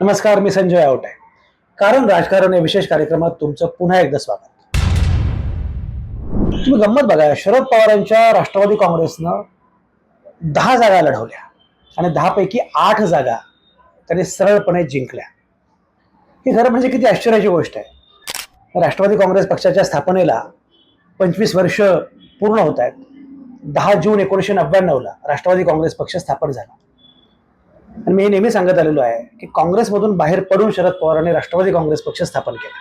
नमस्कार मी संजय आवटे. कारण राजकारण या विशेष कार्यक्रमात तुमचं पुन्हा एकदा स्वागत. तुम्ही गंमत बघा शरद पवारांच्या राष्ट्रवादी काँग्रेसनं दहा जागा लढवल्या आणि दहापैकी आठ जागा त्यांनी सरळपणे जिंकल्या. ही खरं म्हणजे किती आश्चर्याची गोष्ट आहे. राष्ट्रवादी काँग्रेस पक्षाच्या स्थापनेला पंचवीस वर्ष पूर्ण होत आहेत. दहा जून एकोणीसशे नव्याण्णवला राष्ट्रवादी काँग्रेस पक्ष स्थापन झाला. आणि मी हे नेहमी सांगत आलेलो आहे की काँग्रेसमधून बाहेर पडून शरद पवारांनी राष्ट्रवादी काँग्रेस पक्ष स्थापन केला.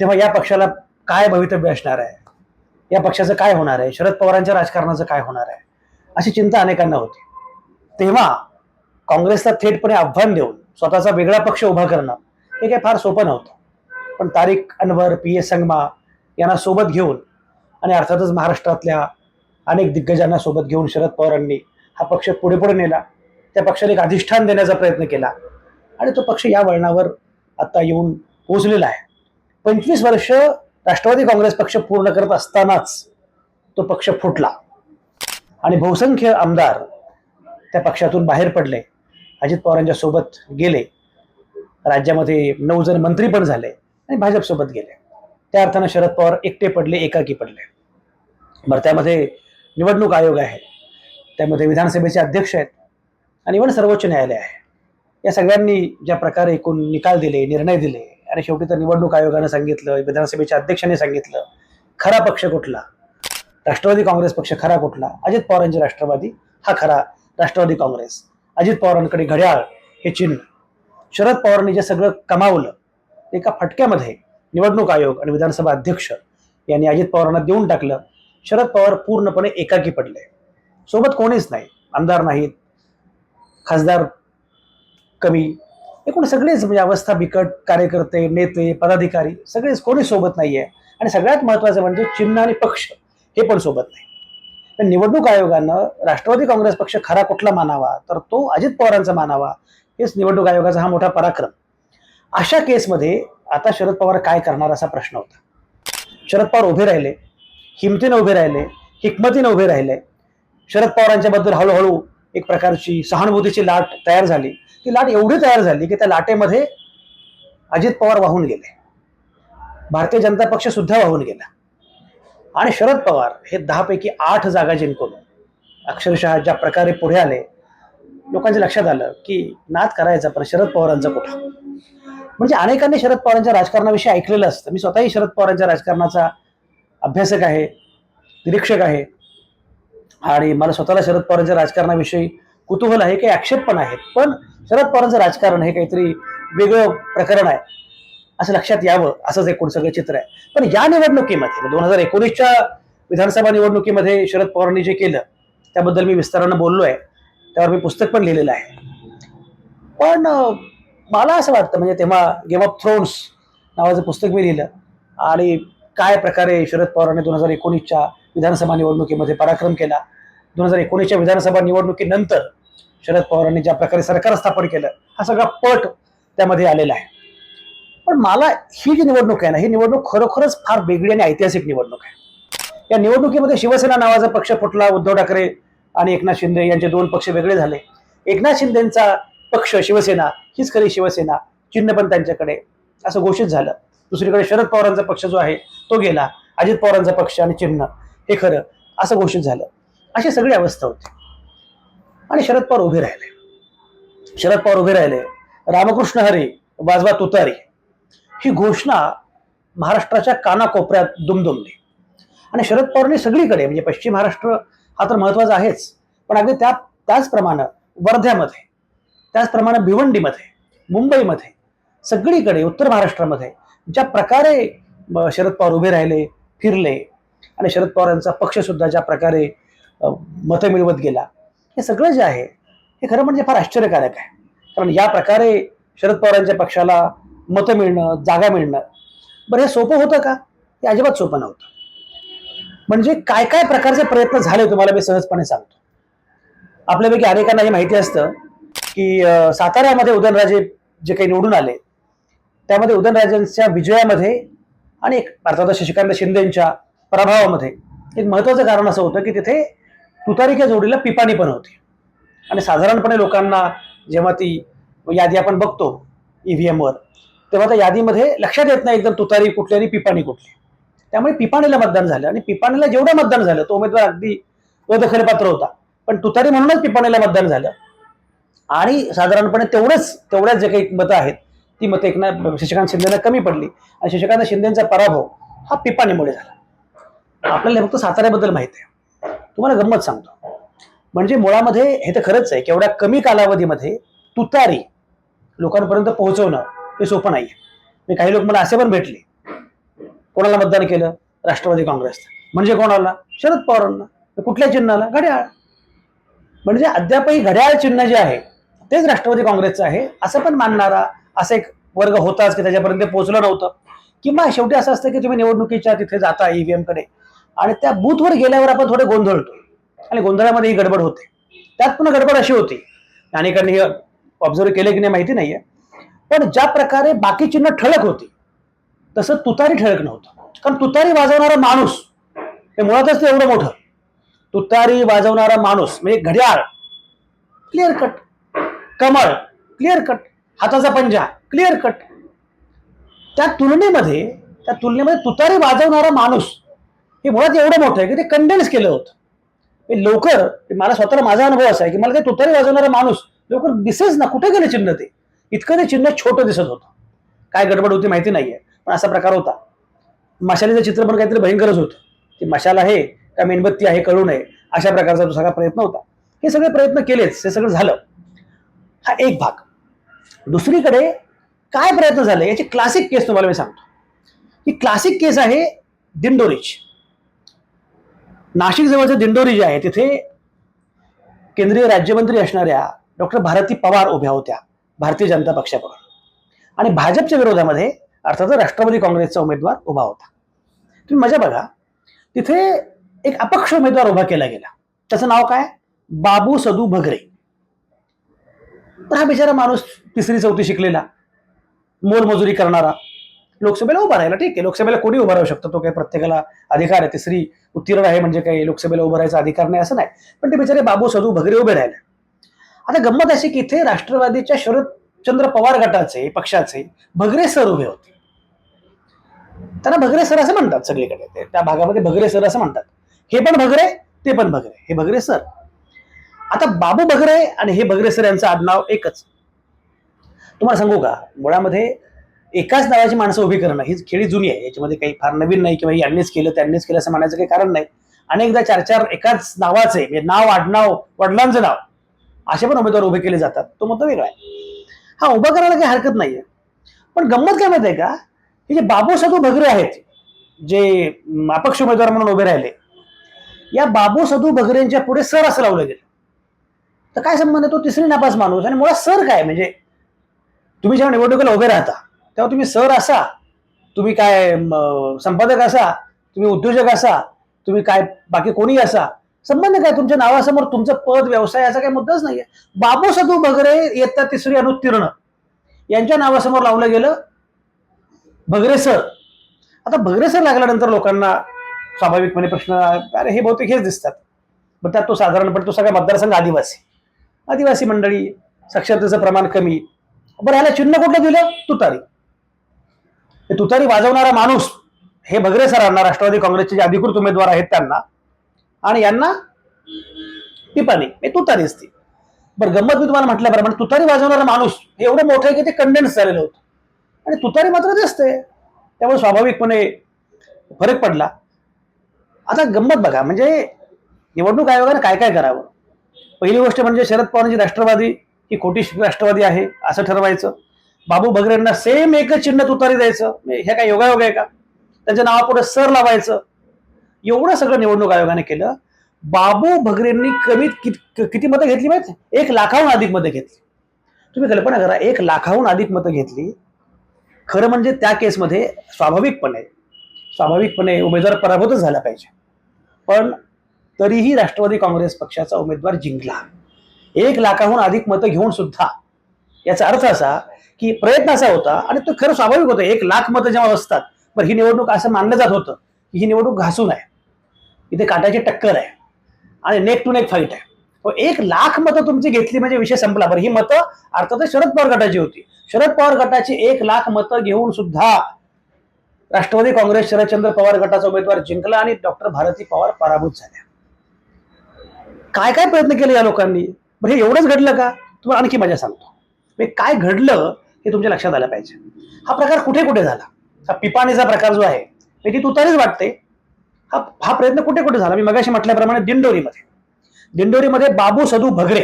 तेव्हा या पक्षाला काय भवितव्य असणार आहे? या पक्षाचं काय होणार आहे? शरद पवारांच्या राजकारणाचं काय होणार आहे? अशी चिंता अनेकांना होती. तेव्हा काँग्रेसला थेटपणे आव्हान देऊन स्वतःचा वेगळा पक्ष उभा करणं हे काही फार सोपं नव्हतं. पण तारिक अनवर पी एस संगमा यांना सोबत घेऊन आणि अर्थातच महाराष्ट्रातल्या अनेक दिग्गजांना सोबत घेऊन शरद पवारांनी हा पक्ष पुढे पुढे नेला. त्या पक्षाला एक अधिष्ठान देण्याचा प्रयत्न केला. आणि तो पक्ष या वळणावर आता येऊन पोहोचलेला आहे. पंचवीस वर्ष राष्ट्रवादी काँग्रेस पक्ष पूर्ण करत असतानाच तो पक्ष फुटला. आणि बहुसंख्य आमदार त्या पक्षातून बाहेर पडले. अजित पवारांच्या सोबत गेले. राज्यामध्ये नऊ जण मंत्री पण झाले आणि भाजपसोबत गेले. त्या अर्थानं शरद पवार एकटे पडले एकाकी पडले. बरं त्यामध्ये निवडणूक आयोग आहे. त्यामध्ये विधानसभेचे अध्यक्ष आहेत. आणि इव्हन सर्वोच्च न्यायालय आहे. या सगळ्यांनी ज्या प्रकारे एकूण निकाल दिले निर्णय दिले आणि शेवटी तर निवडणूक आयोगानं सांगितलं विधानसभेच्या अध्यक्षांनी सांगितलं खरा पक्ष कुठला? राष्ट्रवादी काँग्रेस पक्ष खरा कुठला? अजित पवारांचे राष्ट्रवादी हा खरा राष्ट्रवादी काँग्रेस. अजित पवारांकडे घड्याळ हे चिन्ह. शरद पवारांनी जे सगळं कमावलं ते एका फटक्यामध्ये निवडणूक आयोग आणि विधानसभा अध्यक्ष यांनी अजित पवारांना देऊन टाकलं. शरद पवार पूर्णपणे एकाकी पडले. सोबत कोणीच नाही. आमदार नाहीत खासदार कमी. एकूण सगळेच म्हणजे अवस्था बिकट कार्यकर्ते नेते पदाधिकारी सगळेच कोणी सोबत नाहीये. आणि सगळ्यात महत्वाचं म्हणजे चिन्ह आणि पक्ष हे पण सोबत नाही. तर निवडणूक आयोगानं राष्ट्रवादी काँग्रेस पक्ष खरा कुठला मानावा? तर तो अजित पवारांचा मानावा. हेच निवडणूक आयोगाचा हा मोठा पराक्रम. अशा केसमध्ये आता शरद पवार काय करणार असा प्रश्न होता. शरद पवार उभे राहिले हिमतीनं उभे राहिले हिकमतीनं उभे राहिले. शरद पवारांच्याबद्दल हळूहळू एक प्रकारची सहानुभूतीची लाट तयार झाली. ती लाट एवढी तयार झाली की त्या लाटेमध्ये अजित पवार वाहून गेले. भारतीय जनता पक्ष सुद्धा वाहून गेला. आणि शरद पवार हे दहापैकी आठ जागा जिंकून अक्षरशः ज्या प्रकारे पुढे आले लोकांच्या लक्षात आलं की नाद करायचा पण शरद पवारांचा कुठं? म्हणजे अनेकांनी शरद पवारांच्या राजकारणाविषयी ऐकलेलं असतं. मी स्वतःही शरद पवारांच्या राजकारणाचा अभ्यासक आहे निरीक्षक आहे. आणि मला स्वतःला शरद पवारांच्या राजकारणाविषयी कुतूहल आहे काही आक्षेप पण आहेत. पण शरद पवारांचं राजकारण हे काहीतरी वेगळं प्रकरण आहे. असं लक्षात यावं असंच एकूण सगळं चित्र आहे. पण या निवडणुकीमध्ये म्हणजे दोन हजार एकोणीसच्या विधानसभा निवडणुकीमध्ये शरद पवारांनी जे केलं त्याबद्दल मी विस्तारानं बोललो आहे त्यावर मी पुस्तक पण लिहिलेलं आहे. पण मला असं वाटतं म्हणजे तेव्हा गेम ऑफ थ्रोन्स नावाचं पुस्तक मी लिहिलं. आणि काय प्रकारे शरद पवारांनी दोन हजार एकोणीसच्या विधानसभा निवडणुकीमध्ये पराक्रम केला. दोन हजार एकोणीसच्या विधानसभा निवडणुकीनंतर शरद पवारांनी ज्या प्रकारे सरकार स्थापन केलं हा सगळा पट त्यामध्ये आलेला आहे. पण मला ही जी निवडणूक आहे ना ही निवडणूक खरोखरच फार वेगळी आणि ऐतिहासिक निवडणूक आहे. या निवडणुकीमध्ये शिवसेना नावाचा पक्ष फुटला उद्धव ठाकरे आणि एकनाथ शिंदे यांचे दोन पक्ष वेगळे झाले. एकनाथ शिंदेचा पक्ष शिवसेना हीच खरी शिवसेना चिन्ह पण त्यांच्याकडे असं घोषित झालं. दुसरीकडे शरद पवारांचा पक्ष जो आहे तो गेला. अजित पवारांचा पक्ष आणि चिन्ह. हे खरं असं घोषित झालं. अशी सगळी अवस्था होती. आणि शरद पवार उभे राहिले. शरद पवार उभे राहिले. रामकृष्ण हरी वाजवा तुतारी. ही घोषणा महाराष्ट्राच्या कानाकोपऱ्यात दुमदुमली. आणि शरद पवारने सगळीकडे म्हणजे पश्चिम महाराष्ट्र हा तर महत्त्वाचा आहेच पण अगदी त्या त्याचप्रमाणे वर्ध्यामध्ये त्याचप्रमाणे भिवंडीमध्ये मुंबईमध्ये सगळीकडे उत्तर महाराष्ट्रामध्ये ज्या प्रकारे शरद पवार उभे राहिले फिरले आणि शरद पवारांचा पक्ष सुद्धा ज्या प्रकारे मतं मिळवत गेला हे सगळं जे आहे हे खरं म्हणजे फार आश्चर्यकारक आहे. कारण या प्रकारे शरद पवारांच्या पक्षाला मतं मिळणं जागा मिळणं बरं हे सोपं होतं का? हे अजिबात सोपं नव्हतं. म्हणजे काय काय प्रकारचे प्रयत्न झाले तुम्हाला मी सहजपणे सांगतो. आपल्यापैकी अनेकांना हे माहिती असतं की साताऱ्यामध्ये उदयनराजे जे काही निवडून आले त्यामध्ये उदयनराजेंच्या विजयामध्ये आणि एक अर्थात शशिकांत शिंदेंच्या प्रभावामध्ये. एक महत्वाचं कारण असं होतं की तिथे तुतारीच्या जोडीला पिपाणी पण होती. आणि साधारणपणे लोकांना जेव्हा ती यादी आपण बघतो ईव्हीएमवर तेव्हा त्या यादीमध्ये लक्षात येत नाही एकदम तुतारी कुठली आणि पिपाणी कुठली. त्यामुळे पिपाणीला मतदान झालं आणि पिपाणीला जेवढं मतदान झालं तो उमेदवार अगदी अदखलपात्र होता. पण तुतारी म्हणूनच पिपाणीला मतदान झालं. आणि साधारणपणे तेवढंच तेवढ्याच जे काही मतं आहेत ती मतं एकनाथ शशिकांत शिंदेला कमी पडली. आणि शशिकांत शिंदेचा पराभव हा पिपाणीमुळे झाला. आपल्याला फक्त साताऱ्याबद्दल माहिती आहे. तुम्हाला गंमत सांगतो. म्हणजे मुळामध्ये हे तर खरंच आहे की एवढ्या कमी कालावधीमध्ये तुतारी लोकांपर्यंत पोहोचवणं हे सोपं नाही आहे मी काही लोक मला असे पण भेटले. कोणाला मतदान केलं? राष्ट्रवादी काँग्रेस. म्हणजे कोणाला? शरद पवारांना. कुठल्या चिन्हाला? घड्याळ. म्हणजे अद्यापही घड्याळ चिन्ह जे आहे तेच राष्ट्रवादी काँग्रेसचं आहे असं पण मानणारा असा एक वर्ग होताच की त्याच्यापर्यंत पोहोचलं नव्हतं. किंवा शेवटी असं असतं की तुम्ही निवडणुकीच्या तिथे जाता ईव्हीएमकडे आणि त्या बूथवर गेल्यावर आपण थोडे गोंधळतो आणि गोंधळामध्ये ही गडबड होते. त्यात पुन्हा गडबड अशी होती. अनेकांनी हे ऑब्झर्व केले की नाही माहिती नाहीये. पण ज्या प्रकारे बाकी चिन्ह ठळक होती तसं तुतारी ठळक नव्हतं. कारण तुतारी वाजवणारा माणूस हे मुळातच ते एवढं मोठं. तुतारी वाजवणारा माणूस म्हणजे घड्याळ क्लिअर कट कमळ क्लिअर कट हाताचा पंजा क्लिअर कट त्या तुलनेमध्ये त्या तुलनेमध्ये तुतारी वाजवणारा माणूस हे मुळात एवढं मोठं आहे की ते कंडेन्स केलं होतं. हे लवकर मला स्वतःला माझा अनुभव असा आहे की मला ते तुतारी वाजवणारा माणूस लवकर दिसेच ना कुठे गेले चिन्ह ते? इतकं ते चिन्ह छोटं दिसत होतं. काय गडबड होती माहिती नाहीये पण असा प्रकार होता. मशालीचं चित्र पण काहीतरी भयंकरच होतं. की मशाल आहे का मेणबत्ती आहे कळू नये अशा प्रकारचा तो सगळा प्रयत्न होता. हे सगळे प्रयत्न केलेच हे सगळं झालं. हा एक भाग. दुसरीकडे काय प्रयत्न झाले? याची क्लासिक केस तुम्हाला मी सांगतो. ही क्लासिक केस आहे दिंडोरीची. नाशिक जवळचं दिंडोरी जे आहे तिथे केंद्रीय राज्यमंत्री असणाऱ्या डॉक्टर भारती पवार उभ्या होत्या भारतीय जनता पक्षाकडून. आणि भाजपच्या विरोधामध्ये अर्थात राष्ट्रवादी काँग्रेसचा उमेदवार उभा होता. तुम्ही मजा बघा तिथे एक अपक्ष उमेदवार उभा केला गेला. त्याचं नाव काय? बाबू सदू भगरे. तर हा बिचारा माणूस तिसरी चौथी शिकलेला मोलमजुरी करणारा लोकसभेला उभा राहिला ठीक आहे. लोकसभेला कोणी उभा राहू शकतो? तो काही प्रत्येकाला अधिकार आहे तिसरी उत्तीर्ण आहे म्हणजे काही लोकसभेला उभं राहायचा अधिकार नाही असं नाही. पण ते बिचारे बाबू सजू भगरे उभे राहिले. आता गंमत अशी की इथे राष्ट्रवादीच्या शरदचंद्र पवार गटाचे पक्षाचे भगरे सर उभे होते. त्यांना भगरे सर असं म्हणतात सगळीकडे. त्या भागामध्ये भगरे सर असं म्हणतात. हे पण भगरे ते पण भगरे. हे भगरे सर. आता बाबू भगरे आणि हे भगरे सर यांचं आडनाव एकच. तुम्हाला सांगू का? मुळामध्ये एकाच नावाची माणसं उभी करणं ही खेळी जुनी आहे. याच्यामध्ये काही फार नवीन नाही किंवा यांनीच केलं त्यांनीच केलं असं म्हणायचं काही कारण नाही. अनेकदा चार चार एकाच नावाचे म्हणजे नाव आडनाव वडिलांचं नाव. असे पण उमेदवार उभे केले जातात. तो मुद्दा वेगळा आहे. हा उभा करायला काही हरकत नाहीये. पण गंमत काय माहिती आहे का? हे जे बाबू सदू भगरे आहेत जे अपक्ष उमेदवार म्हणून उभे राहिले या बाबू सदू भगरेंच्या पुढे सर असं लावलं गेलं. तर काय संबंध आहे? तो तिसरी नापास माणूस. आणि मुळात सर काय? म्हणजे तुम्ही जेव्हा निवडणुकीला उभे राहता तेव्हा तुम्ही सर असा तुम्ही काय संपादक असा तुम्ही उद्योजक असा तुम्ही काय बाकी कोणी असा संबंध काय तुमच्या नावासमोर तुमचं पद व्यवसाय असा काही मुद्दाच नाहीये. बाबू सदू भगरे इयत्ता तिसरी अनुत्तीर्ण. यांच्या नावासमोर लावलं गेलं भगरे सर. आता भगरे सर लागल्यानंतर लोकांना स्वाभाविकपणे प्रश्न अरे हे बहुतेक हेच दिसतात. पण त्यात तो साधारणपणे तो सगळा मतदारसंघ आदिवासी. आदिवासी मंडळी साक्षरतेचं प्रमाण कमी. बरं ह्याला चिन्ह कुठलं दिलं? तुतारी. तुतारी वाजवणारा माणूस हे भगरे सरांना राष्ट्रवादी काँग्रेसचे जे अधिकृत उमेदवार आहेत त्यांना. आणि यांना टिपाणी हे तुतारी असते बरं गंमत मी तुम्हाला म्हटल्याप्रमाणे म्हणजे तुतारी वाजवणारा माणूस हे एवढं मोठं आहे की ते कंडेन्स झालेलं होतं. आणि तुतारी मात्र दिसते त्यामुळे स्वाभाविकपणे फरक पडला. आता गंमत बघा म्हणजे निवडणूक आयोगाने काय काय करावं? पहिली गोष्ट म्हणजे शरद पवारांची राष्ट्रवादी ही खोटी राष्ट्रवादी आहे असं ठरवायचं. बाबू भगरेंना सेम एकच चिन्ह तुतारी द्यायचं. हे काय योगायोग आहे का? त्यांच्या नावापुढे सर लावायचं. एवढं सगळं निवडणूक आयोगाने केलं. बाबू भगरेंनी कमीत कित- किती मतं घेतली माहिती? एक लाखाहून अधिक मतं घेतली. तुम्ही कल्पना करा एक लाखाहून अधिक मतं घेतली. खरं म्हणजे त्या केसमध्ये स्वाभाविकपणे स्वाभाविकपणे उमेदवार पराभूतच झाला पाहिजे. पण तरीही राष्ट्रवादी काँग्रेस पक्षाचा उमेदवार जिंकला. एक लाखाहून अधिक मतं घेऊन सुद्धा याचा अर्थ असा की प्रयत्न असा होता आणि तो खरं स्वाभाविक होतं. एक लाख मतं जेव्हा असतात पण ही निवडणूक असं मानलं जात होतं की ही निवडणूक घासून आहे. इथे काटाची टक्कर आहे आणि नेक टू नेक फाईट आहे. हो, एक लाख मतं तुमची घेतली म्हणजे विषय संपला. बरं ही मतं अर्थातच शरद पवार गटाची होती. शरद पवार गटाची एक लाख मतं घेऊन सुद्धा राष्ट्रवादी काँग्रेस शरदचंद्र पवार गटाचा उमेदवार जिंकला आणि डॉक्टर भारती पवार पराभूत झाल्या. काय काय प्रयत्न केले या लोकांनी? बरं हे एवढंच घडलं का? तुम्हाला आणखी मजा सांगतो. मी काय घडलं हे तुमच्या लक्षात आलं पाहिजे. हा प्रकार कुठे कुठे झाला? हा पिपाणीचा प्रकार जो आहे म्हणजे ती तुतारीच वाटते. हा हा प्रयत्न कुठे कुठे झाला? मी मगाशी म्हटल्याप्रमाणे दिंडोरीमध्ये. दिंडोरीमध्ये बाबू सदू भगरे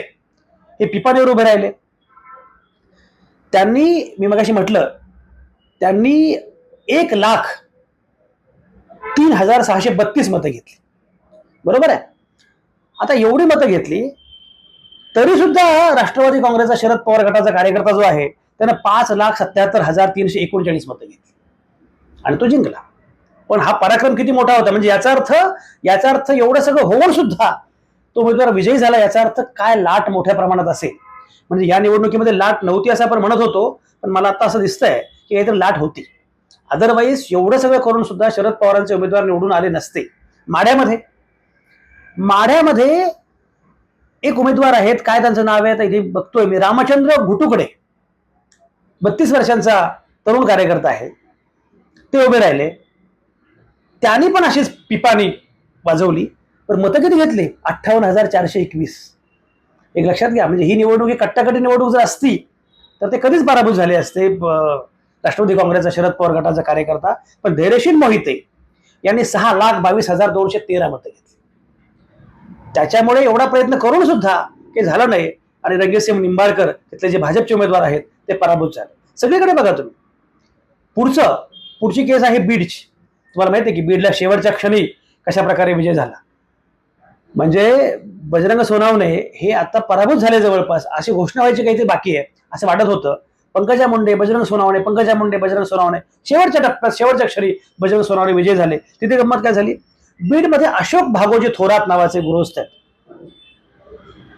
हे पिपाणीवर उभे राहिले. त्यांनी मी मगाशी म्हटलं त्यांनी एक लाख तीन हजार सहाशे बत्तीस मतं घेतली. बरोबर आहे? आता एवढी मतं घेतली तरी सुद्धा राष्ट्रवादी काँग्रेसचा शरद पवार गटाचा कार्यकर्ता जो आहे त्यानं पाच लाख सत्याहत्तर हजार तीनशे एकोणचाळीस मतं घेतली. आणि तो जिंकला. पण हा पराक्रम किती मोठा होता? म्हणजे याचा अर्थ याचा अर्थ एवढं सगळं होऊन सुद्धा तो उमेदवार विजयी झाला याचा अर्थ काय लाट मोठ्या प्रमाणात असेल? म्हणजे या निवडणुकीमध्ये लाट नव्हती असं आपण म्हणत होतो पण मला आता असं दिसतंय की काहीतरी लाट होती. अदरवाईज एवढं सगळं करून सुद्धा शरद पवारांचे उमेदवार निवडून आले नसते. माढ्यामध्ये. माढ्यामध्ये एक उमेदवार आहेत काय त्यांचं नाव आहे? आता इथे बघतोय मी. रामचंद्र घुटुकडे. बत्तीस वर्षांचा तरुण कार्यकर्ता आहे. ते उभे राहिले. त्यांनी पण अशीच पिपाणी वाजवली. पण मतं किती घेतली? अठ्ठावन्न हजार चारशे एकवीस. एक लक्षात घ्या म्हणजे ही निवडणूक ही कट्टाकटी निवडणूक जर असती तर ते कधीच पराभूत झाले असते राष्ट्रवादी काँग्रेसचा शरद पवार गटाचा कार्यकर्ता. पण धैर्यशील मोहिते यांनी सहा लाख बावीस हजार दोनशे तेरा मतं घेतली. त्याच्यामुळे एवढा प्रयत्न करून सुद्धा काही झालं नाही. आणि रंगेसिंह निंबाळकर तिथले जे भाजपचे उमेदवार आहेत ते पराभूत झाले. सगळीकडे बघा तुम्ही. पुढचं पुढची केस आहे बीडची. तुम्हाला माहिती आहे की बीडला शेवटच्या क्षणी कशा प्रकारे विजय झाला? म्हणजे बजरंग सोनावणे हे आता पराभूत झाले जवळपास अशी घोषणा व्हायची काहीतरी बाकी आहे असं वाटत होतं. पंकजा मुंडे बजरंग सोनावणे पंकजा मुंडे बजरंग सोनावणे शेवटच्या टप्प्यात शेवटच्या क्षणी बजरंग सोनावणे विजय झाले. तिथे गंमत काय झाली? बीडमध्ये अशोक भागोजी थोरात नावाचे गृहस्थ आहेत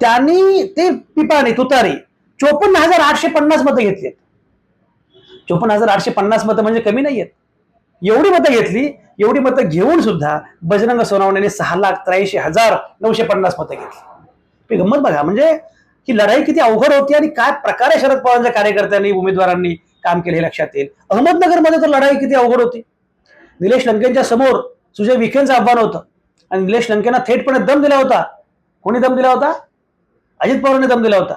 त्यांनी ते पिपाणी तुतारी चोपन्न हजार आठशे पन्नास मतं घेतली चोपन्न हजार आठशे पन्नास मतं म्हणजे कमी नाही आहेत एवढी मतं घेतली एवढी मतं घेऊन सुद्धा बजरंग सोनावणेने सहा लाख त्र्याऐंशी हजार नऊशे पन्नास मतं घेतली. ही गंमत बघा म्हणजे ही लढाई किती अवघड होती आणि काय प्रकारे शरद पवारांच्या कार्यकर्त्यांनी उमेदवारांनी काम केले हे लक्षात येईल. अहमदनगरमध्ये तर लढाई किती अवघड होती. निलेश लंकेंच्या समोर सुजय विखेंचं आव्हान होतं. आणि निलेश लंकेंना थेटपणे दम दिला होता. कोणी दम दिला होता? अजित पवारांनी दम दिला होता.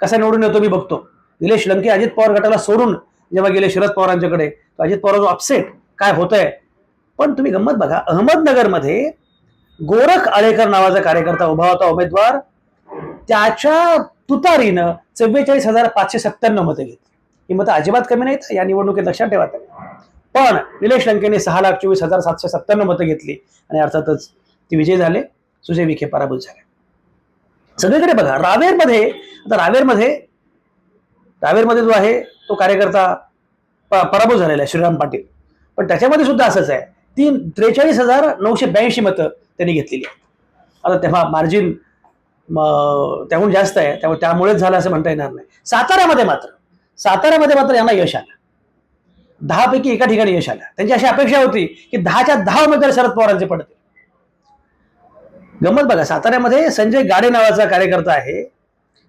कसा निवडून येतो मी बघतो. निलेश लंके अजित पवार गटाला सोडून जेव्हा गेले शरद पवारांच्याकडे अजित पवार अपसेट काय होतंय पण तुम्ही गंमत बघा अहमदनगरमध्ये गोरख आळेकर नावाचा कार्यकर्ता उभा होता उमेदवार. त्याच्या तुतारीनं चव्वेचाळीस हजार पाचशे सत्त्याण्णव मतं घेतली. ही मतं अजिबात कमी नाहीत या निवडणुकीत लक्षात ठेवा पण निलेश लंकेने सहा लाख चोवीस हजार सातशे सत्त्याण्णव मतं घेतली आणि अर्थातच ती विजय झाले. सुजय विखे पराभूत झाले. सगळीकडे बघा. रावेरमध्ये आता रावेरमध्ये रावेरमध्ये जो आहे तो कार्यकर्ता प- पराभूत झालेला आहे श्रीराम पाटील. पण त्याच्यामध्ये सुद्धा असंच आहे. तीन त्रेचाळीस हजार नऊशे ब्याऐंशी मतं त्यांनी घेतलेली आहेत. आता तेव्हा मार्जिन त्याहून जास्त आहे. त्यामुळे त्यामुळेच झालं असं म्हणता येणार नाही. साताऱ्यामध्ये मात्र साताऱ्यामध्ये मात्र यांना यश आलं. दहापैकी एका ठिकाणी यश आलं. त्यांची अशी अपेक्षा होती की दहाच्या दहा उमेदवार शरद पवारांचे पडते गंमत बघा साताऱ्यामध्ये संजय गाडे नावाचा कार्यकर्ता आहे.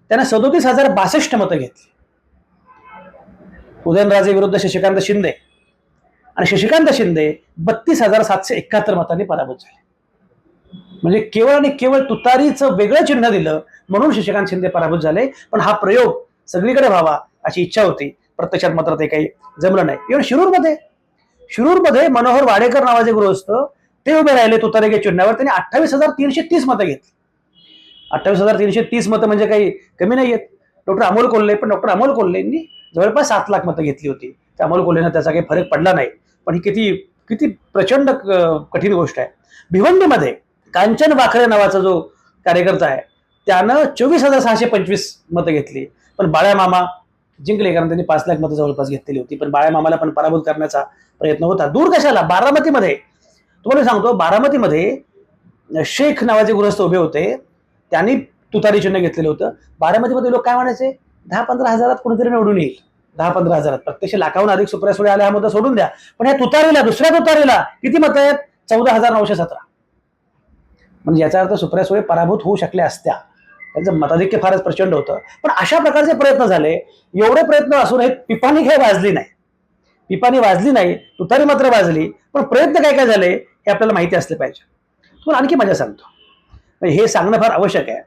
त्यानं सदोतीस हजार बासष्ट मतं घेतली. उदयनराजे विरुद्ध शशिकांत शिंदे. आणि शशिकांत शिंदे बत्तीस हजार सातशे एकाहत्तर मतांनी पराभूत झाले. म्हणजे केवळ आणि केवळ तुतारीचं वेगळं चिन्ह दिलं म्हणून शशिकांत शिंदे पराभूत झाले. पण हा प्रयोग सगळीकडे व्हावा अशी इच्छा होती. प्रत्यक्षात मात्र ते काही जमलं नाही. इव्हन शिरूरमध्ये शिरूरमध्ये मनोहर वाडेकर नावाचे गृहस्थ ते उभे राहिले तुतारेगे चिन्हावर त्यांनी अठ्ठावीस हजार तीनशे तीस मतं घेतली. अठ्ठावीस हजार तीनशे तीस मतं म्हणजे काही कमी नाही आहेत. डॉक्टर अमोल कोल्हे पण डॉक्टर अमोल कोल्हेंनी जवळपास सात लाख मतं घेतली होती. त्या अमोल कोल्हेनं त्याचा काही फरक पडला नाही. पण ही किती किती प्रचंड कठीण गोष्ट आहे. भिवंडीमध्ये कांचन वाखरे नावाचा जो कार्यकर्ता आहे त्यानं चोवीस हजार सहाशे पंचवीस मतं घेतली. पण बाळ्या मामा जिंकले कारण त्यांनी पाच लाख मतं जवळपास घेतलेली होती. पण बाळ्या मामाला पण पराभूत करण्याचा प्रयत्न होता. दूर कशाला? बारामतीमध्ये तुम्हाला सांगतो बारामतीमध्ये शेख नावाचे गृहस्थ उभे होते. त्यांनी तुतारी चिन्ह घेतलेलं होतं. बारामतीमध्ये लोक काय म्हणायचे? दहा पंधरा हजारात कोणीतरी निवडून येईल. दहा पंधरा हजारात. प्रत्यक्ष लाखाहून अधिक सुप्रिया सुळे आल्या हा मुद्दा सोडून द्या. पण या तुतारीला दुसऱ्या तुतारीला किती मतं आहेत? चौदा हजार नऊशे सतरा. म्हणजे याचा अर्थ सुप्रिया सुळे पराभूत होऊ शकल्या असत्या. त्यांचं मताधिक्य फारच प्रचंड होतं. पण अशा प्रकारचे प्रयत्न झाले. एवढे प्रयत्न असून हे पिपाणी काही वाजली नाही. पिपाणी वाजली नाही. तुतारी मात्र वाजली. पण प्रयत्न काय काय झाले? हे आपल्याला माहिती असले पाहिजे. तुम्हाला आणखी मजा सांगतो. म्हणजे हे सांगणं फार आवश्यक आहे.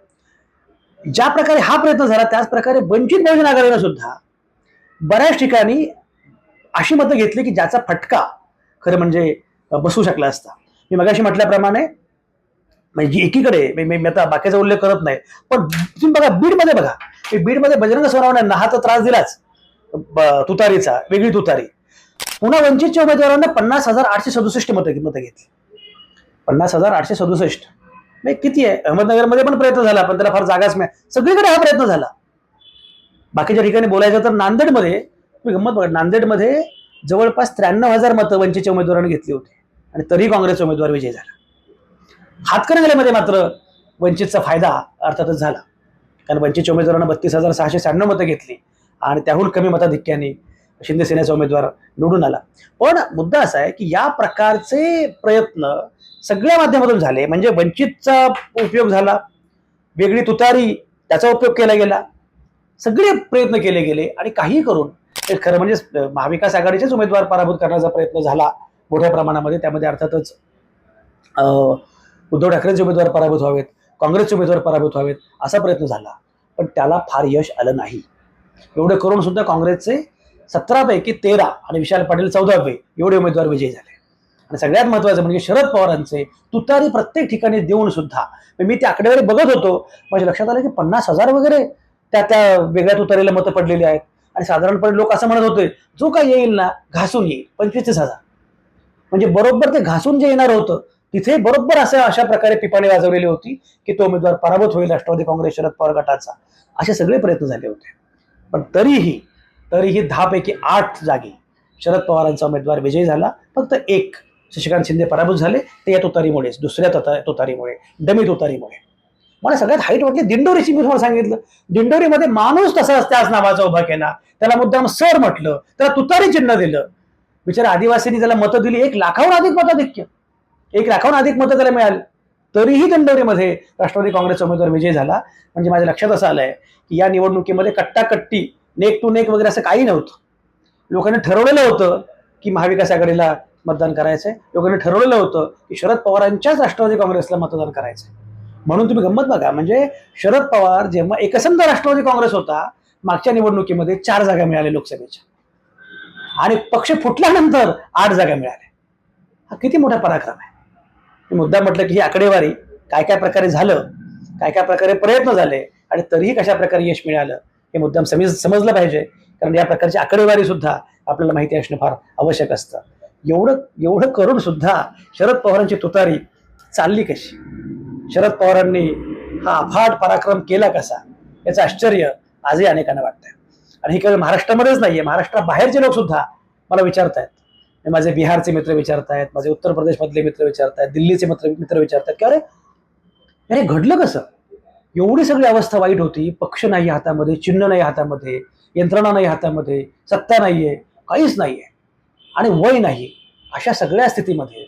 ज्या प्रकारे हा प्रयत्न झाला त्याच प्रकारे वंचित बहुजन आघाडीनं सुद्धा बऱ्याच ठिकाणी अशी मतं घेतली की ज्याचा फटका खरं म्हणजे बसू शकला असता. मी मगाशी म्हटल्याप्रमाणे म्हणजे एकीकडे मी मी- आता बाकीचा उल्लेख करत नाही पण तुम्ही बघा बीडमध्ये बघा. बीडमध्ये बजरंग सोनवणे हा तर त्रास दिलाच. ब- तुतारीचा वेगळी तुतारी. पुन्हा वंचितच्या उमेदवारांना पन्नास हजार आठशे सदुसष्ट मतं मतं घेतली. पन्नास हजार आठशे सदुसष्ट. नाही किती आहे? अहमदनगरमध्ये पण प्रयत्न झाला पण त्याला फार जागाच मिळाली सगळीकडे हा प्रयत्न झाला. बाकीच्या ठिकाणी बोलायचं तर नांदेडमध्ये तुम्ही गंमत बघा नांदेडमध्ये जवळपास त्र्याण्णव हजार मतं वंचितच्या उमेदवारांनी घेतली होती. आणि तरी काँग्रेसचा उमेदवार विजय झाला. हातकणंगलेमध्ये मात्र वंचितचा फायदा अर्थातच झाला. कारण वंचितच्या उमेदवारांना बत्तीस हजार सहाशे शहाण्णव मतं घेतली. आणि त्याहून कमी मताधिक्याने शिंदे सेनेचा उमेदवार निवडून आला. पण मुद्दा असा आहे की या प्रकारचे प्रयत्न सगळ्या माध्यमातून झाले. म्हणजे वंचितचा उपयोग झाला वेगळी तुतारी त्याचा उपयोग केला गेला. सगळे प्रयत्न केले गेले आणि काही करून ते खरं म्हणजे महाविकास आघाडीचेच उमेदवार पराभूत करण्याचा प्रयत्न झाला मोठ्या प्रमाणामध्ये. त्यामध्ये अर्थातच उद्धव ठाकरेंचे उमेदवार पराभूत व्हावेत काँग्रेसचे उमेदवार पराभूत व्हावेत असा प्रयत्न झाला. पण त्याला फार यश आलं नाही. एवढं करून सुद्धा काँग्रेसचे सतरापैकी तेरा आणि विशाल पाटील चौदावे. एवढे उमेदवार विजयी झाले. आणि सगळ्यात महत्वाचं म्हणजे शरद पवारांचे तुतारी प्रत्येक ठिकाणी देऊन सुद्धा. मी ते आकडेवारी बघत होतो. माझ्या लक्षात आलं की पन्नास हजार वगैरे त्या त्या वेगळ्या तुतारीला मतं पडलेली आहेत. आणि साधारणपणे लोक असं म्हणत होते जो काय येईल ना घासून येईल. पंचवीस हजार. म्हणजे बरोबर ते घासून जे येणार होतं तिथे बरोबर असं अशा प्रकारे पिपाणी वाजवलेली होती की तो उमेदवार पराभूत होईल राष्ट्रवादी काँग्रेस शरद पवार गटाचा. असे सगळे प्रयत्न झाले होते. पण तरीही तरीही दहापैकी आठ जागी शरद पवारांचा उमेदवार विजयी झाला. फक्त एक शशिकांत शिंदे पराभूत झाले. ते या तुतारीमुळेच दुसऱ्या तुता तुतारीमुळे डमी तुतारीमुळे. मला सगळ्यात हाईट वाटली दिंडोरीची मी तुम्हाला सांगितलं. दिंडोरीमध्ये माणूस तसा त्याच नावाचा उभा केला. त्याला मुद्दाम सर म्हटलं. त्याला तुतारी चिन्ह दिलं. बिचारा आदिवासींनी त्याला मतं दिली. एक लाखाहून अधिक मताधिक्य. एक लाखाहून अधिक मतं त्याला मिळाली. तरीही दिंडोरीमध्ये राष्ट्रवादी काँग्रेसचा उमेदवार विजय झाला. म्हणजे माझ्या लक्षात असं आलंय की या निवडणुकीमध्ये कट्टाकट्टी नेक टू नेक वगैरे असं काही नव्हतं. लोकांनी ठरवलेलं होतं की महाविकास आघाडीला मतदान करायचंय. लोकांनी ठरवलेलं होतं की शरद पवारांच्याच राष्ट्रवादी काँग्रेसला मतदान करायचंय. म्हणून तुम्ही गंमत बघा. म्हणजे शरद पवार जेव्हा एकसंध राष्ट्रवादी काँग्रेस होता मागच्या निवडणुकीमध्ये चार जागा मिळाल्या लोकसभेच्या. आणि पक्ष फुटल्यानंतर आठ जागा मिळाल्या. हा किती मोठा पराक्रम आहे. मी मुद्दा म्हटलं की ही आकडेवारी काय काय प्रकारे झालं काय काय प्रकारे प्रयत्न झाले आणि तरीही कशा प्रकारे यश मिळालं हे मुद्दाम समज समजलं पाहिजे. कारण या प्रकारची आकडेवारी सुद्धा आपल्याला माहिती असणं फार आवश्यक असतं. एवढं एवढं करून सुद्धा शरद पवारांची तुतारी चालली कशी? शरद पवारांनी हा अफाट पराक्रम केला कसा? याचं आश्चर्य आजही अनेकांना वाटतंय. आणि हे केवळ महाराष्ट्रामध्येच नाहीये महाराष्ट्राबाहेरचे लोक सुद्धा मला विचारतायत. माझे बिहारचे मित्र विचारतायत माझे उत्तर प्रदेशमधले मित्र विचारतायत दिल्लीचे मित्र मित्र विचारतायत की अरे अरे घडलं कसं? एवढी सगळी अवस्था वाईट होती. पक्ष नाही हातामध्ये चिन्ह नाही हातामध्ये यंत्रणा नाही हातामध्ये सत्ता नाहीये काहीच नाहीये. आणि वय नाही. अशा सगळ्या स्थितीमध्ये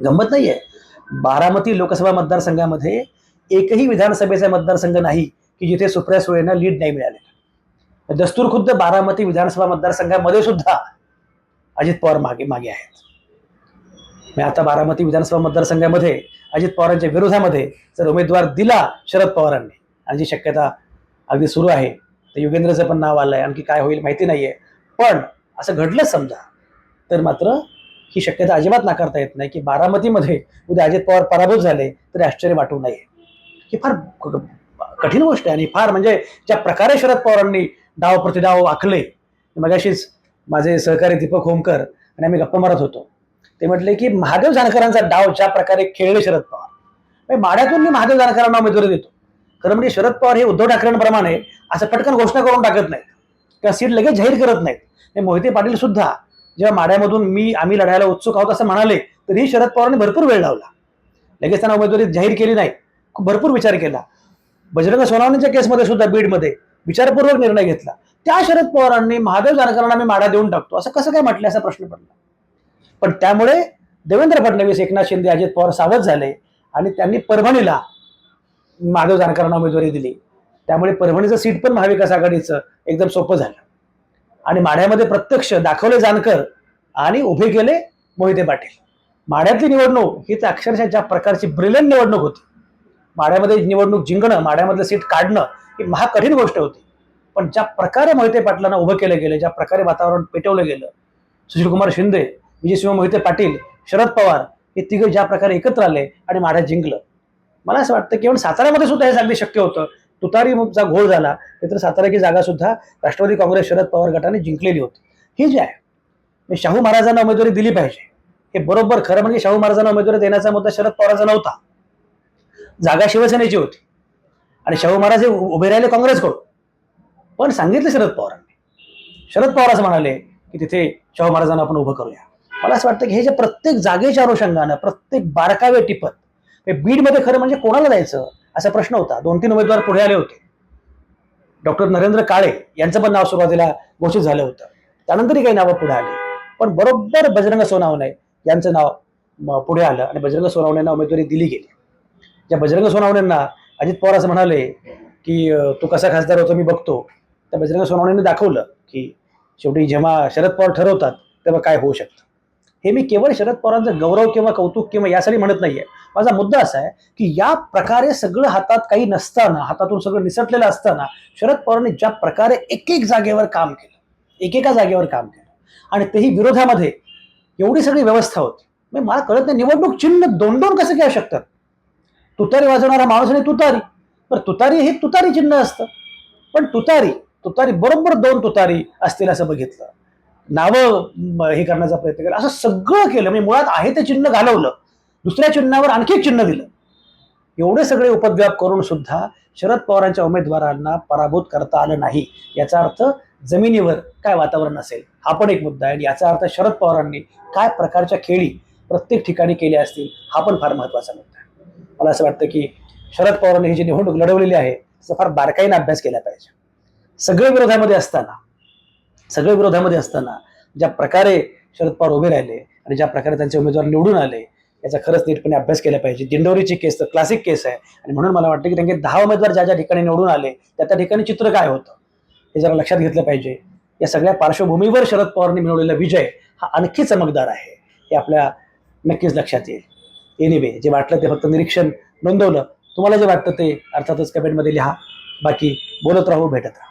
गंमत नाहीये. बारामती लोकसभा मतदारसंघामध्ये एकही विधानसभेचा मतदारसंघ नाही की जिथे सुप्रिया सुळेंना लीड नाही मिळाले दस्तूर खुद्द बारामती विधानसभा मतदारसंघामध्ये सुद्धा अजित पवार मागे मागे आहेत. मी आता बारामती विधानसभा मतदारसंघामध्ये अजित पवारांच्या विरोधामध्ये जर उमेदवार दिला शरद पवारांनी आणि जी शक्यता अगदी सुरू आहे तर युगेंद्रचं पण नाव आलंय. आणखी काय होईल माहिती नाहीये. पण असं घडलंच समजा तर मात्र ही शक्यता अजिबात नाकारता येत नाही की बारामतीमध्ये उद्या अजित पवार पराभूत झाले तरी आश्चर्य वाटू नये. ही फार कठीण गोष्ट आहे आणि फार म्हणजे ज्या प्रकारे शरद पवारांनी डाव प्रतिडाव आखले मगाशीच माझे सहकारी दीपक होमकर आणि आम्ही गप्पा मारत होतो. ते म्हटले की महादेव जानकरांचा डाव ज्या प्रकारे खेळले शरद पवार. म्हणजे माड्यातून मी महादेव जानकरांना उमेदवारी देतो. खरं म्हणजे शरद पवार हे उद्धव ठाकरेंप्रमाणे असं पटकन घोषणा करून टाकत नाहीत. किंवा सीट लगेच जाहीर करत नाहीत. म्हणजे मोहिते पाटील सुद्धा जेव्हा माड्यामधून मी आम्ही लढायला उत्सुक आहोत असं म्हणाले तरीही शरद पवारांनी भरपूर वेळ लावला. लगेच त्यांना उमेदवारी जाहीर केली नाही. खूप भरपूर विचार केला. बजरंग सोनावणेच्या केसमध्ये सुद्धा बीडमध्ये विचारपूर्वक निर्णय घेतला. त्या शरद पवारांनी महादेव जानकरांना मी माडा देऊन टाकतो. असं कसं काय म्हटलं? असा प्रश्न पडला. पण त्यामुळे देवेंद्र फडणवीस एकनाथ शिंदे अजित पवार सावध झाले आणि त्यांनी परभणीला माधव जानकरांना उमेदवारी दिली. त्यामुळे परभणीचं सीट पण महाविकास आघाडीचं एकदम सोपं झालं. आणि माढ्यामध्ये प्रत्यक्ष दाखवले जानकर आणि उभे केले मोहिते पाटील. माढ्यातली निवडणूक ही तर अक्षरशः ज्या प्रकारची ब्रिलियंट निवडणूक होती. माढ्यामध्ये निवडणूक जिंकणं माढ्यामधलं सीट काढणं ही महाकठीण गोष्ट होती. पण ज्या प्रकारे मोहिते पाटलांना उभं केलं गेलं ज्या प्रकारे वातावरण पेटवलं गेलं सुशीलकुमार शिंदे विजयसिंह मोहिते पाटील शरद पवार हे तिघं ज्या प्रकारे एकत्र आले आणि माढ्यात जिंकलं. मला असं वाटतं केवळ साताऱ्यामध्ये सुद्धा हे सांगणे शक्य होतं. तुतारीचा घोळ झाला तर साताऱ्याची जागा सुद्धा राष्ट्रवादी काँग्रेस शरद पवार गटाने जिंकलेली होती. ही जी आहे शाहू महाराजांना उमेदवारी दिली पाहिजे. हे बरोबर खरं म्हणजे शाहू महाराजांना उमेदवारी देण्याचा मुद्दा शरद पवारांचा नव्हता. जागा शिवसेनेची होती. आणि शाहू महाराज हे उभे राहिले काँग्रेसकडून. पण सांगितले शरद पवारांनी. शरद पवार असं म्हणाले की तिथे शाहू महाराजांना आपण उभं करूया. मला असं वाटतं की हे जे प्रत्येक जागेच्या अनुषंगानं प्रत्येक बारकावे टिपत बीडमध्ये खरं म्हणजे कोणाला जायचं असा प्रश्न होता. दोन तीन उमेदवार पुढे आले होते. डॉक्टर नरेंद्र काळे यांचं पण नाव सुरुवातीला घोषित झालं होतं. त्यानंतरही काही नावं पुढे आली. पण बरोबर बजरंग सोनावणे यांचं नाव पुढे आलं आणि बजरंग सोनावणेंना उमेदवारी दिली गेली. ज्या बजरंग सोनावणेंना अजित पवार असं म्हणाले की तो तू कसा खासदार होतो मी बघतो. त्या बजरंग सोनावणेंनी दाखवलं की शेवटी जेव्हा शरद पवार ठरवतात तेव्हा काय होऊ शकतं. हे मी केवळ शरद पवारांचं गौरव किंवा कौतुक किंवा यासाठी म्हणत नाहीये. माझा मुद्दा असा आहे की या प्रकारे सगळं हातात काही नसताना हातातून सगळं निसटलेलं असताना शरद पवारांनी ज्या प्रकारे एक एक जागेवर काम केलं एकेका जागेवर काम केलं आणि तेही विरोधामध्ये एवढी सगळी व्यवस्था होती. म्हणजे मला कळत नाही निवडणूक चिन्ह दोन दोन कसं घेऊ शकतात? तुतारी वाजवणारा माणूस आणि तुतारी. पण तुतारी हे तुतारी चिन्ह असतं. पण तुतारी तुतारी बरोबर दोन तुतारी असतील असं बघितलं. नावं हे करण्याचा प्रयत्न केला. असं सगळं केलं. म्हणजे मुळात आहे ते चिन्ह घालवलं. दुसऱ्या चिन्हावर आणखी एक चिन्ह दिलं. एवढे सगळे उपद्व्याप करून सुद्धा शरद पवारांच्या उमेदवारांना पराभूत करता आलं नाही. याचा अर्थ जमिनीवर काय वातावरण असेल? हा पण एक मुद्दा आहे. आणि याचा अर्थ शरद पवारांनी काय प्रकारच्या खेळी प्रत्येक ठिकाणी केल्या असतील हा पण फार महत्त्वाचा मुद्दा आहे. मला असं वाटतं की शरद पवारांनी ही जी निवडणूक लढवलेली आहे त्याचा फार बारकाईने अभ्यास केला पाहिजे. सगळे विरोधामध्ये असताना सगळे विरोधामध्ये असताना ज्या प्रकारे शरद पवार उभे राहिले आणि ज्या प्रकारे त्यांचे उमेदवार निवडून आले याचा खरंच नीटपणे अभ्यास केला पाहिजे. दिंडोरीची केस तर क्लासिक केस आहे. आणि म्हणून मला वाटतं की त्यांचे दहा उमेदवार ज्या ज्या ठिकाणी निवडून आले त्या त्या ठिकाणी चित्र काय होतं? हे जरा लक्षात घेतलं पाहिजे. या सगळ्या पार्श्वभूमीवर शरद पवारांनी मिळवलेला विजय हा आणखी चमकदार आहे हे आपल्या नक्कीच लक्षात येईल. एनिवे जे वाटलं ते फक्त निरीक्षण नोंदवलं. तुम्हाला जे वाटतं ते अर्थातच कमेंटमध्ये लिहा. बाकी बोलत राहू भेटत राहू.